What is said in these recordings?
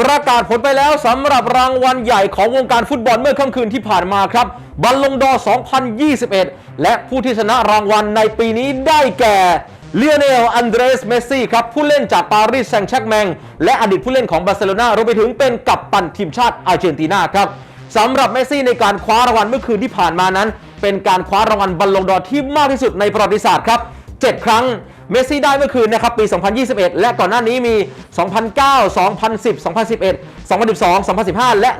ประกาศผลไปแล้วสำหรับรางวัลใหญ่ของวงการฟุตบอลเมื่อค่ำคืนที่ผ่านมาครับบัลลงดอร์2021 และผู้ที่ชนะรางวัลในปีนี้ได้แก่เลียเนล อันเดรส เมสซี่ ครับ ผู้เล่นจากปารีสแซงต์แชร์กแมง และอดีตผู้เล่นของบาร์เซโลนารวมไปถึงเป็นกัปตันทีมชาติอาร์เจนตินาครับสำหรับเมสซี่ในการคว้ารางวัลเมื่อคืนที่ผ่านมานั้น เป็นการคว้ารางวัลบัลลงดอร์ที่มากที่สุดในประวัติศาสตร์ครับ 7 ครั้ง เมสซี่ได้เมื่อคืนนะครับปี 2021 และก่อนหน้านี้มี 2009 2010 2011 2012 2015 และ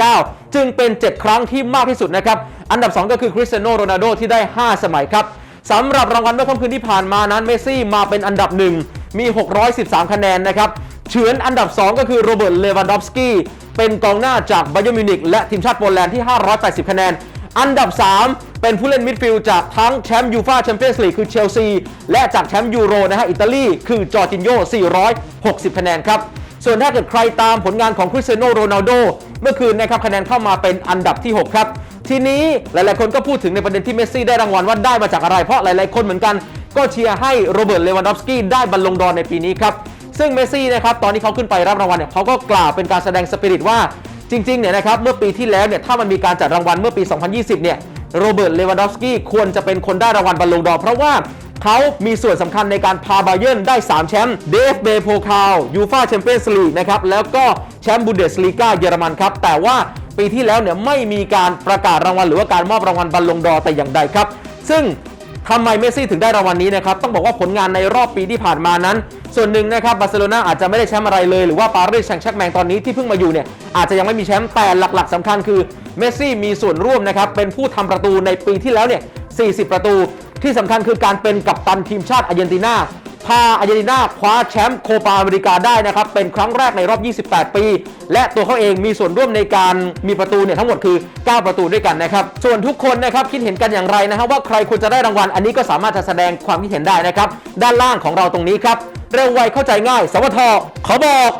2019 จึงเป็น 7 ครั้งที่มากที่สุดนะครับ อันดับ 2 ก็คือคริสเตียโนโรนัลโดที่ได้ 5 สมัยครับสำหรับรางวัลเมื่อค่ำคืนที่ผ่านมานั้นเมสซี่มาเป็นอันดับ 1 มี 613 คะแนนนะครับเฉือนอันดับ 2 ก็คือโรเบิร์ตเลวันดอฟสกี้เป็นกองหน้าจากไบเยอร์มิวนิกและทีมชาติโปแลนด์ที่ 580 คะแนน อันดับ 3 เป็นผู้เล่นมิดฟิลด์จากทั้งแชมป์ยูฟาแชมเปี้ยนส์ลีกคือเชลซี และจากแชมป์ยูโรนะฮะอิตาลีคือจอร์จินโย460 คะแนนครับ ส่วนถ้าเกิดใครตามผลงานของคริสเตียโนโรนัลโดเมื่อคืนนะครับคะแนนเข้ามาเป็นอันดับที่ 6 ครับ ทีนี้หลายๆคนก็พูดถึงในประเด็นที่เมสซี่ได้รางวัลว่าได้มาจากอะไร เพราะหลายๆคนเหมือนกันก็เชียร์ให้โรเบิร์ตเลวันดอฟสกี้ได้บอลลงดอร์ในปีนี้ครับซึ่งเมสซี่นะครับตอนที่เขาขึ้นไปรับรางวัลเนี่ยเขาก็กล่าวเป็นการแสดงสปิริตว่า จริงๆเนี่ยนะครับเมื่อปีที่แล้วเนี่ยถ้ามันมีการจัดรางวัลเมื่อปี 2020 เนี่ยโรเบิร์ตเลวันดอฟสกี้ควรจะเป็นคนได้รางวัลบอลลงดอร์เพราะว่าเขามีส่วนสำคัญในการพาบาเยิร์นได้ 3 แชมป์เดฟเบโพคาวยูฟาแชมเปี้ยนส์ลีกนะครับแล้วก็แชมป์บุนเดสลีกาเยอรมันครับ แต่ว่าปีที่แล้วเนี่ยไม่มีการประกาศรางวัลหรือว่าการมอบรางวัลบอลลงดอร์แต่อย่างใดครับ ซึ่ง ทำไมเมสซี่ถึงได้รางวัลนี้นะครับต้องบอกว่าผลงานในรอบปีที่ผ่านมานั้น ส่วนหนึ่งนะครับบาร์เซโลนาอาจจะไม่ได้แชมป์อะไรเลยหรือว่าปารีสแซงต์แชร์กแมงตอนนี้ที่เพิ่งมาอยู่เนี่ยอาจจะยังไม่มีแชมป์แต่หลักๆสำคัญคือเมสซี่มีส่วนร่วมนะครับเป็นผู้ทำประตูในปีที่แล้วเนี่ย40 ประตู ที่สำคัญคือการเป็นกัปตันทีมชาติอาร์เจนตินา พาอาร์เจนตินาคว้าแชมป์โคปาอเมริกาได้นะครับ เป็นครั้งแรกในรอบ 28 ปี และตัวเขาเองมีส่วนร่วมในการมีประตูเนี่ยทั้งหมดคือ 9 ประตูด้วยกันนะครับ ส่วนทุกคนนะครับคิดเห็นกันอย่างไรนะครับว่าใครควรจะได้รางวัล อันนี้ก็สามารถจะแสดงความคิดเห็นได้นะครับ ด้านล่างของเราตรงนี้ครับ เร็วไวเข้าใจง่าย สวทขอบอก